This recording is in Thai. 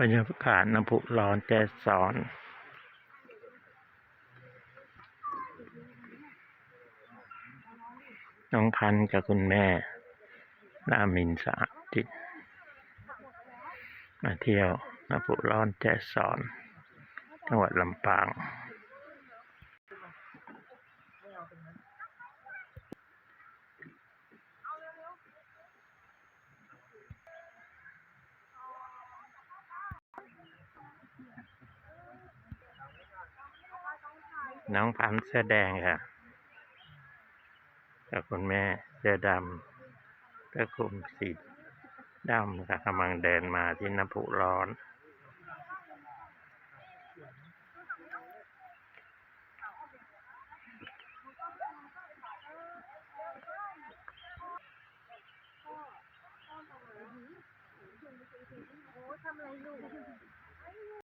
บรรยากาศน้ำพุร้อนแจสอนน้องพันกับคุณแม่นามินสะอาดจิต มาเที่ยวน้ำพุร้อนแจสอนจังหวัดลำปาง น้องพันเสื้อแดงค่ะกับคุณแม่เสื้อดำเสื้อคลุมสีดำค่ะกำลังเดินมาที่น้ำพุร้อนทำอะไรอยู่